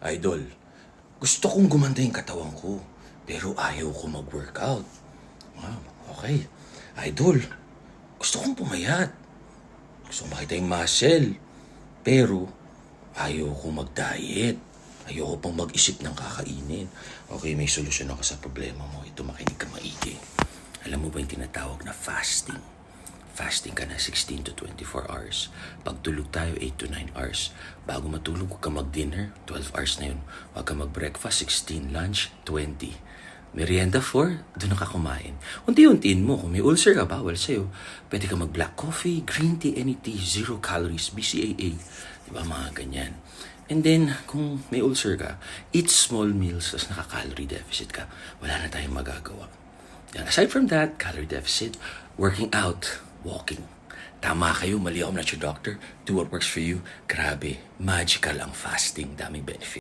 Idol, gusto kong gumanda yung katawan ko, pero ayaw ko mag-workout. Ah, okay. Idol, gusto kong pumayat. Gusto kong makita yung muscle. Pero, ayaw ko mag-diet. Ayoko pang mag-isip ng kakainin. Okay, may solusyon ako sa problema mo. Ito makinig ka maigi. Alam mo ba yung tinatawag na fasting? Fasting ka na 16 to 24 hours. Pag tulog tayo, 8 to 9 hours. Bago matulog, huwag ka mag-dinner, 12 hours na yun. Huwag ka mag-breakfast, 16. Lunch, 20. Merienda 4, doon ka kumain. Unti-untiin mo. Kung may ulcer ka, bawal sa'yo. Pwede ka mag-black coffee, green tea, any tea, zero calories, BCAA. Diba mga ganyan. And then, kung may ulcer ka, eat small meals, tapos naka-calorie deficit ka. Wala na tayong magagawa. Yan. Aside from that, calorie deficit, working out, walking. Tama kayo, mali ako, not your doctor. Do what works for you. Grabe, magical ang fasting. Daming benefit.